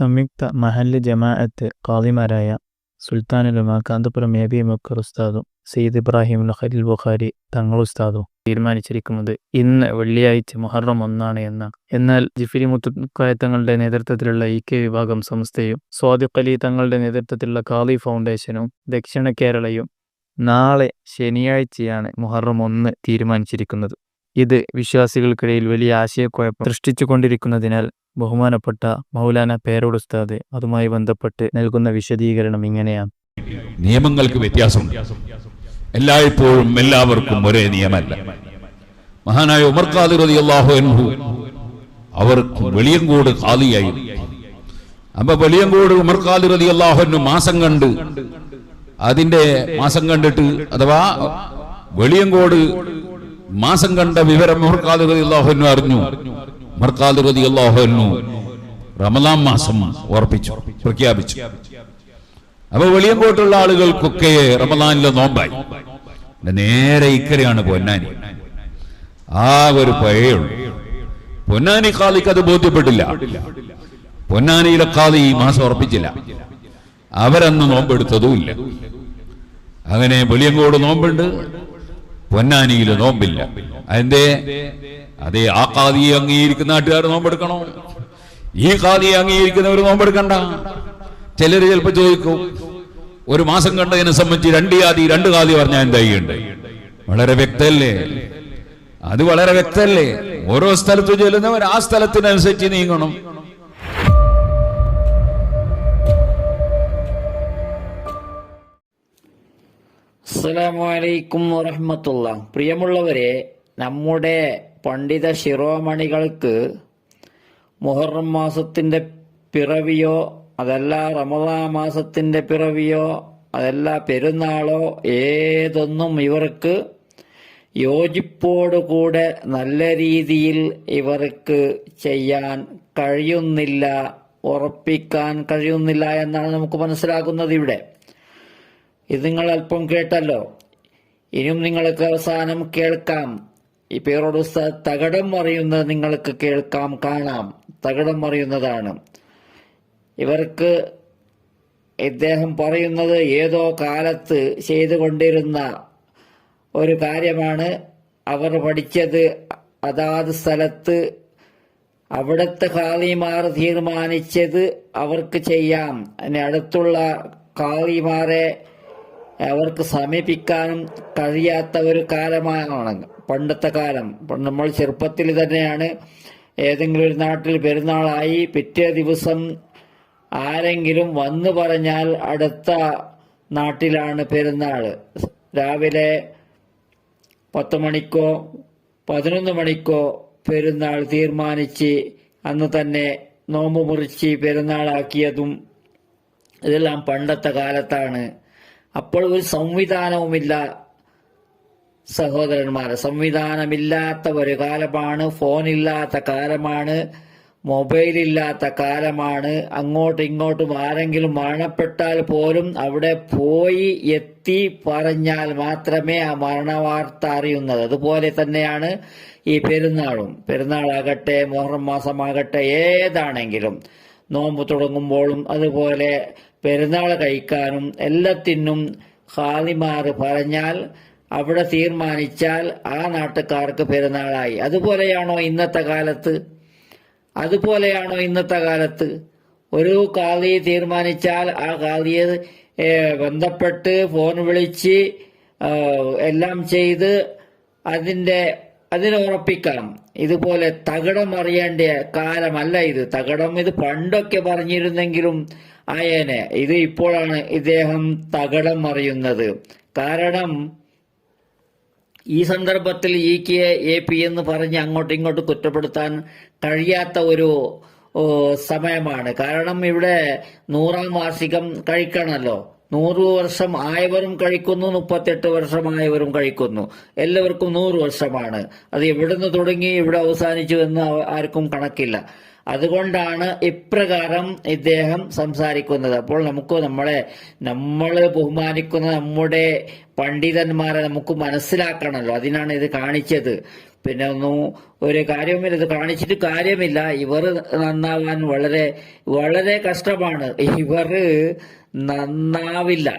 സംയുക്ത മഹല്ല് ജമാഅത്ത് ഖാദിമാരായ സുൽത്താനുലുമ കാന്തപുരം എ ബി മക്കർ ഉസ്താദും സയ്യിദ് ഇബ്രാഹിം ഖലീൽ ബുഖാരി തങ്ങൾ ഉസ്താദും തീരുമാനിച്ചിരിക്കുന്നത് ഇന്ന് വെള്ളിയാഴ്ച മുഹറം ഒന്നാണ് എന്നാണ് എന്നാൽ ജിഫിരി മുത്തുക്കായ തങ്ങളുടെ നേതൃത്വത്തിലുള്ള ഇ കെ വിഭാഗം സംസ്ഥയും സ്വാദിഖ് അലി തങ്ങളുടെ നേതൃത്വത്തിലുള്ള ഖാദി ഫൗണ്ടേഷനും ദക്ഷിണ കേരളയും നാളെ ശനിയാഴ്ചയാണ് മുഹറം ഒന്ന് തീരുമാനിച്ചിരിക്കുന്നത്. ഇത് വിശ്വാസികൾക്കിടയിൽ വലിയ ആശയക്കുഴപ്പം സൃഷ്ടിച്ചുകൊണ്ടിരിക്കുന്നതിനാൽ ബഹുമാനപ്പെട്ട മൗലാന പേരോടുസ്താതെ അതുമായി ബന്ധപ്പെട്ട് നൽകുന്ന വിശദീകരണം ഇങ്ങനെയാണ്. നിയമങ്ങൾക്ക് വ്യത്യാസം എല്ലായ്പ്പോഴും എല്ലാവർക്കും ഒരേ നിയമമല്ല. മഹാനായ ഉമർ ഖാദിർ റളിയല്ലാഹു അൻഹു അവർക്ക് വെളിയങ്കോട് ഖാദിയായി. അപ്പൊ വെളിയങ്കോട് ഉമർ ഖാദിർ റളിയല്ലാഹു അൻഹു മാസം കണ്ട് അതിന്റെ മാസം കണ്ടിട്ട് അഥവാ വെളിയങ്കോട് മാസം കണ്ട വിവരം ഖാദിർ റളിയല്ലാഹു അറിഞ്ഞു. ഖാദിർ റളിയല്ലാഹു അൻഹു റമദാൻ മാസം ഉറപ്പിച്ചു പ്രഖ്യാപിച്ചു. അപ്പൊ വെളിയങ്കോട്ടുള്ള ആളുകൾക്കൊക്കെ റമദാനിലെ നോമ്പായി. നേരെ ഇക്കരയാണ് പൊന്നാനി. ആ ഒരു പഴയുള്ളൂ. പൊന്നാനി കാലിക്ക് അത് ബോധ്യപ്പെട്ടില്ല. പൊന്നാനിയിലെ കാലി ഈ മാസം ഉറപ്പിച്ചില്ല. അവരന്ന് നോമ്പെടുത്തതുമില്ല അങ്ങനെ വെളിയങ്കോട് നോമ്പുണ്ട്. പൊന്നാനിയിൽ നോമ്പില്ല. അതിന്റെ അതേ ആ കാതിയെ അംഗീകരിക്കുന്ന നാട്ടുകാർ നോമ്പെടുക്കണോ? ഈ കാതിയെ അംഗീകരിക്കുന്നവർ നോമ്പെടുക്കണ്ട. ചിലർ ചിലപ്പോ ചോദിക്കും ഒരു മാസം കണ്ടതിനെ സംബന്ധിച്ച് രണ്ട് ജാതി രണ്ട് കാതി പറഞ്ഞാൽ എന്തായിണ്ട് വളരെ വ്യക്തല്ലേ? അത് വളരെ വ്യക്തല്ലേ? ഓരോ സ്ഥലത്ത് ചെല്ലുന്നവർ ആ സ്ഥലത്തിനനുസരിച്ച് നീങ്ങണം. അസ്സലാമലൈക്കും വറഹമത്തുള്ള. പ്രിയമുള്ളവരെ നമ്മുടെ പണ്ഡിത ശിരോമണികൾക്ക് മുഹറം മാസത്തിന്റെ പിറവിയോ അതല്ല റമദാ മാസത്തിന്റെ പിറവിയോ അതല്ല പെരുന്നാളോ ഏതൊന്നും ഇവർക്ക് യോജിപ്പോടുകൂടെ നല്ല രീതിയിൽ ഇവർക്ക് ചെയ്യാൻ കഴിയുന്നില്ല ഉറപ്പിക്കാൻ കഴിയുന്നില്ല എന്നാണ് നമുക്ക് മനസ്സിലാക്കുന്നത് ഇവിടെ. ഇത് നിങ്ങൾ അല്പം കേട്ടല്ലോ. ഇനിയും നിങ്ങൾക്ക് അവസാനം കേൾക്കാം. ഈ പേരോട് തകടം മറിയുന്നത് നിങ്ങൾക്ക് കേൾക്കാം കാണാം. തകടം മറിയുന്നതാണ് ഇവർക്ക് ഇദ്ദേഹം പറയുന്നത് ഏതോ കാലത്ത് ചെയ്തുകൊണ്ടിരുന്ന ഒരു കാര്യമാണ്. അവർ പഠിച്ചത് അതാത് സ്ഥലത്ത് അവിടുത്തെ കാളിമാർ തീരുമാനിച്ചത് അവർക്ക് ചെയ്യാം. അതിന് അടുത്തുള്ള ഖാദിമാരെ അവർക്ക് സമീപിക്കാനും കഴിയാത്ത ഒരു കാലമാണ് പണ്ടത്തെ കാലം. നമ്മൾ ചെറുപ്പത്തിൽ തന്നെയാണ് ഏതെങ്കിലും ഒരു നാട്ടിൽ പെരുന്നാളായി പിറ്റേ ദിവസം ആരെങ്കിലും വന്നു പറഞ്ഞാൽ അടുത്ത നാട്ടിലാണ് പെരുന്നാൾ. രാവിലെ പത്ത് മണിക്കോ പതിനൊന്ന് മണിക്കോ പെരുന്നാൾ തീരുമാനിച്ച് അന്ന് തന്നെ നോമ്പ് മുറിച്ച് പെരുന്നാളാക്കിയതും ഇതെല്ലാം പണ്ടത്തെ കാലത്താണ്. അപ്പോൾ ഒരു സംവിധാനവുമില്ല സഹോദരന്മാരെ. സംവിധാനമില്ലാത്ത ഒരു കാലമാണ് ഫോണില്ലാത്ത കാലമാണ് മൊബൈലില്ലാത്ത കാലമാണ്. അങ്ങോട്ടും ഇങ്ങോട്ടും ആരെങ്കിലും മരണപ്പെട്ടാൽ പോലും അവിടെ പോയി എത്തി പറഞ്ഞാൽ മാത്രമേ ആ മരണവാർത്ത അറിയുന്നത്. അതുപോലെ തന്നെയാണ് ഈ പെരുന്നാളും. പെരുന്നാളാകട്ടെ മുഹറം മാസമാകട്ടെ ഏതാണെങ്കിലും നോമ്പ് തുടങ്ങുമ്പോഴും അതുപോലെ പെരുന്നാൾ കഴിക്കാനും എല്ലാത്തിനും ഹാദിമാർ പറഞ്ഞാൽ അവിടെ തീരുമാനിച്ചാൽ ആ നാട്ടുകാർക്ക് പെരുന്നാളായി. അതുപോലെയാണോ ഇന്നത്തെ കാലത്ത്? അതുപോലെയാണോ ഇന്നത്തെ കാലത്ത്? ഒരു കാളി തീരുമാനിച്ചാൽ ആ കാളിയെ ബന്ധപ്പെട്ട് ഫോൺ വിളിച്ച് എല്ലാം ചെയ്ത് അതിന്റെ അതിനെ ഉറപ്പിക്കണം. ഇതുപോലെ തകടം അറിയേണ്ട കാലമല്ല ഇത്. തകടം ഇത് പണ്ടൊക്കെ പറഞ്ഞിരുന്നെങ്കിലും ആയേനെ ഇത് ഇപ്പോഴാണ് ഇദ്ദേഹം തകടം അറിയുന്നത് കാരണം ഈ സന്ദർഭത്തിൽ ഇ കെ എ പി എന്ന് പറഞ്ഞ് അങ്ങോട്ടും ഇങ്ങോട്ടും കുറ്റപ്പെടുത്താൻ കഴിയാത്ത ഒരു സമയമാണ്. കാരണം ഇവിടെ നൂറാം വാർഷികം കഴിക്കണമല്ലോ നൂറ് വർഷം ആയവരും കഴിക്കുന്നു മുപ്പത്തെട്ട് വർഷമായവരും കഴിക്കുന്നു. എല്ലാവർക്കും നൂറ് വർഷമാണ്. അത് എവിടുന്ന് തുടങ്ങി ഇവിടെ അവസാനിച്ചു എന്ന് ആർക്കും കണക്കില്ല. അതുകൊണ്ടാണ് ഇപ്രകാരം ഇദ്ദേഹം സംസാരിക്കുന്നത്. അപ്പോൾ നമുക്ക് നമ്മളെ നമ്മൾ ബഹുമാനിക്കുന്ന നമ്മുടെ പണ്ഡിതന്മാരെ നമുക്ക് മനസ്സിലാക്കണമല്ലോ അതിനാണ് ഇത് കാണിച്ചത്. പിന്നെ ഒന്നും ഒരു കാര്യവുമില്ല. ഇത് കാണിച്ചിട്ട് കാര്യമില്ല. ഇവർ നന്നാവാൻ വളരെ വളരെ കഷ്ടമാണ്. ഇവർ നന്നാവില്ല.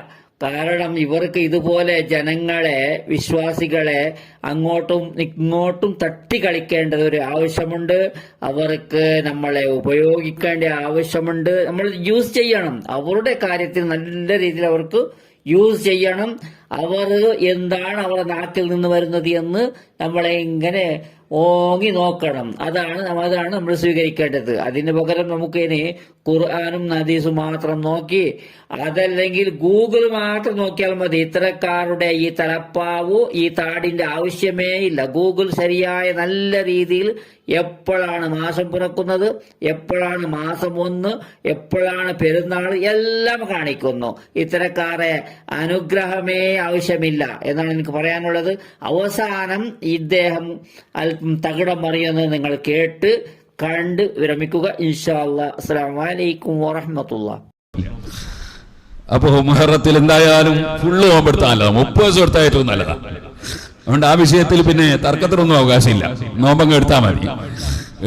കാരണം ഇവർക്ക് ഇതുപോലെ ജനങ്ങളെ വിശ്വാസികളെ അങ്ങോട്ടും ഇങ്ങോട്ടും തട്ടി തട്ടിക്കളിക്കേണ്ടത് ഒരു ആവശ്യമുണ്ട്. അവർക്ക് നമ്മളെ ഉപയോഗിക്കേണ്ട ആവശ്യമുണ്ട്. നമ്മൾ യൂസ് ചെയ്യണം. അവരുടെ കാര്യത്തിൽ നല്ല രീതിയിൽ അവർക്ക് യൂസ് ചെയ്യണം. അവർ എന്താണ് അവരുടെ നാട്ടിൽ നിന്ന് വരുന്നത് എന്ന് നമ്മളെ ഇങ്ങനെ ഓങ്ങി നോക്കണം. അതാണ് അതാണ് നമ്മൾ സ്വീകരിക്കേണ്ടത്. അതിന് പകരം നമുക്ക് ഇനി ഖുർആാനും നദീസും മാത്രം നോക്കി അതല്ലെങ്കിൽ ഗൂഗിൾ മാത്രം നോക്കിയാൽ മതി. ഇത്തരക്കാരുടെ ഈ തലപ്പാവു ഈ താടിന്റെ ആവശ്യമേ ഇല്ല. ഗൂഗിൾ ശരിയായ നല്ല രീതിയിൽ എപ്പോഴാണ് മാസം പിറക്കുന്നത് എപ്പോഴാണ് മാസം ഒന്ന് എപ്പോഴാണ് പെരുന്നാൾ എല്ലാം കാണിക്കുന്നു. ഇത്തരക്കാരെ അനുഗ്രഹമേ ആവശ്യമില്ല എന്നാണ് എനിക്ക് പറയാനുള്ളത്. അവസാനം ഇദ്ദേഹം അല്പം തകിടം നിങ്ങൾ കേട്ട് കണ്ട് വിരമിക്കുക ഇൻഷാ അല്ലാ അസ്സലാമു അലൈക്കും വറഹ്മത്തുള്ളാഹി അപ്പോ മുഹറത്തിൽ എന്തായാലും ഫുള്ള് നോമ്പെടുത്താൽ നല്ലതാണ് മുപ്പത് ദിവസം ഏറ്റവും നല്ലതാണ് അതുകൊണ്ട് ആ വിഷയത്തിൽ പിന്നെ തർക്കത്തിനൊന്നും അവകാശമില്ല. നോമ്പങ്ങ് എടുത്താൽ മതി.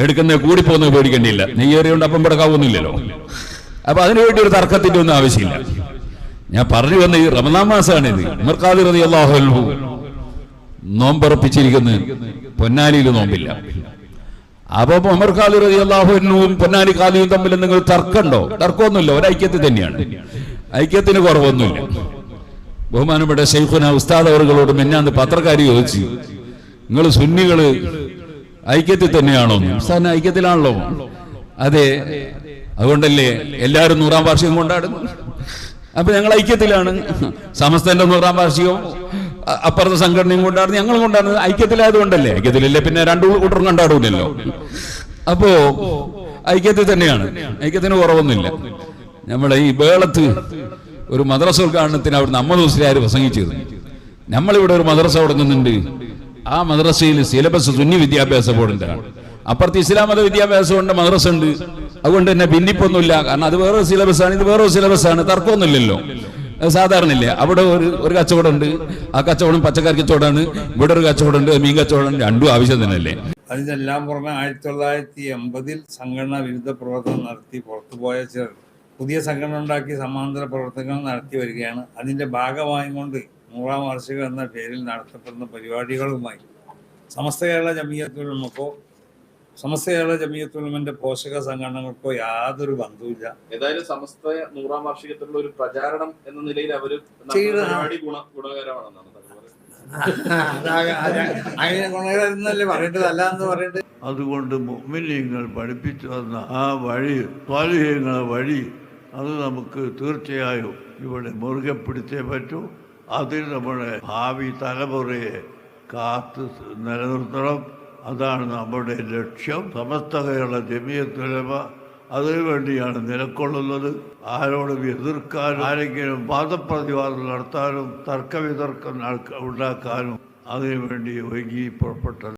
എടുക്കുന്ന കൂടിപ്പോന്ന് പേടിക്കേണ്ടിയില്ല. നെയ്യേറിയോണ്ട് അപ്പം പിടക്കാവുന്നില്ലല്ലോ അപ്പൊ അതിനുവേണ്ടി ഒരു തർക്കത്തിന്റെ ഒന്നും ആവശ്യമില്ല. ഞാൻ പറഞ്ഞു വന്ന ഈ റമദാൻ മാസമാണ് ഇത് റതി അള്ളാഹു നോമ്പറപ്പിച്ചിരിക്കുന്നത് പൊന്നാലിയിൽ നോമ്പില്ല. അപ്പൊ ഒമർ ഖാലി റതി അള്ളാഹുവിനും പൊന്നാനി ഖാലിയും തമ്മിൽ നിങ്ങൾ തർക്കമുണ്ടോ? തർക്കമൊന്നുമില്ല. ഒരു ഐക്യത്തിൽ തന്നെയാണ്. ഐക്യത്തിന് കുറവൊന്നുമില്ല. ബഹുമാനപ്പെട്ട ഷെയ്ഖുന ഉസ്താദ് അവറുകളോട് മിന്നാന്ന് പത്രക്കാരി ചോദിച്ചു. നിങ്ങൾ സുന്നികൾ ഐക്യത്തിൽ തന്നെയാണോ? ഉസ്താദിന് ഐക്യത്തിലാണല്ലോ. അതെ. അതുകൊണ്ടല്ലേ എല്ലാവരും നൂറാം വാർഷികം കൊണ്ടാടുന്നു അപ്പൊ ഞങ്ങൾ ഐക്യത്തിലാണ്. സമസ്തന്റെ നൂറാം വാർഷികവും അപ്പുറത്തെ സംഘടനയും കൊണ്ടായിരുന്നു ഞങ്ങൾ കൊണ്ടായിരുന്നു. ഐക്യത്തിലായതുകൊണ്ടല്ലേ ഐക്യത്തിലല്ലേ? പിന്നെ രണ്ടു കൂട്ടറും കണ്ടാടൂലല്ലോ അപ്പോ ഐക്യത്തിൽ തന്നെയാണ്. ഐക്യത്തിന് കുറവൊന്നുമില്ല. നമ്മളെ ഈ വേളത്ത് ഒരു മദ്രസ ഉദ്ഘാടനത്തിന് അവിടെ അമ്മ ദിവസത്തിലാര് പ്രസംഗിച്ചിരുന്നു നമ്മളിവിടെ ഒരു മദ്രസ തുടങ്ങുന്നുണ്ട് ആ മദ്രസയിൽ സിലബസ് സുന്നി വിദ്യാഭ്യാസ ബോർഡിന്റെ അപ്പുറത്ത് ഇസ്ലാം മത വിദ്യാഭ്യാസം ഉണ്ട് മദ്രസ ഉണ്ട്. അതുകൊണ്ട് തന്നെ ഭിന്നിപ്പൊന്നുമില്ല. കാരണം അത് വേറൊരു സിലബസ് ആണ് ഇത് വേറൊരു സിലബസ് ആണ് തർക്കമൊന്നുമില്ലല്ലോ. സാധാരണ ഇല്ലേ അവിടെ ഒരു ഒരു കച്ചവടം ഉണ്ട് ആ കച്ചവടം പച്ചക്കറി കച്ചവടമാണ്. ഇവിടെ ഒരു കച്ചവടം ഉണ്ട് മീൻ കച്ചവടം രണ്ടും ആവശ്യം തന്നെയല്ലേ? അതിനെല്ലാം പുറമെ ആയിരത്തി തൊള്ളായിരത്തി എൺപതിൽ സംഘടന വിരുദ്ധ പ്രവർത്തനം നടത്തി പുറത്തുപോയ ചിലർ പുതിയ സംഘടന ഉണ്ടാക്കി സമാന്തര പ്രവർത്തനങ്ങൾ നടത്തി വരികയാണ്. അതിന്റെ ഭാഗമായി കൊണ്ട് നൂറാം വാർഷികം എന്ന പേരിൽ നടത്തപ്പെടുന്ന പരിപാടികളുമായി സമസ്ത കേരള ജമീയത്തിൽ സമസ്ത കേരള ജമീയത്തുലമന്റെ പോഷക സംഘടനകൾക്കോ യാതൊരു ബന്ധവുമില്ല. ഏതായാലും സമസ്ത നൂറാം വാർഷികത്തിലുള്ള ഒരു പ്രചാരണം എന്ന നിലയിൽ അവർ ഗുണകരമാണെന്നാണ്. അങ്ങനെ ഗുണകരമെന്നല്ലേ പറയേണ്ടത്. അല്ല എന്ന് പറയേണ്ടത് അതുകൊണ്ട് മുഅ്മിനീങ്ങൾ പഠിപ്പിച്ചു തന്ന ആ വഴി സ്വാലിഹ്യങ്ങളെ വഴി അത് നമുക്ക് തീർച്ചയായും ഇവിടെ മുറുകെ പിടിച്ചേ പറ്റൂ. അതിൽ നമ്മുടെ ഭാവി തലമുറയെ കാത്ത് നിലനിർത്തണം. അതാണ് നമ്മുടെ ലക്ഷ്യം. സമസ്ത കേരള ജമിയത്തുലമ അതിനു വേണ്ടിയാണ് നിലകൊള്ളുന്നത് ആരോടും എതിർക്കാനും ആരെങ്കിലും വാദപ്രതിവാദം നടത്താനും തർക്കവിതർക്കം ഉണ്ടാക്കാനും അതിനുവേണ്ടി ഒരുങ്ങി പുറപ്പെട്ടത്.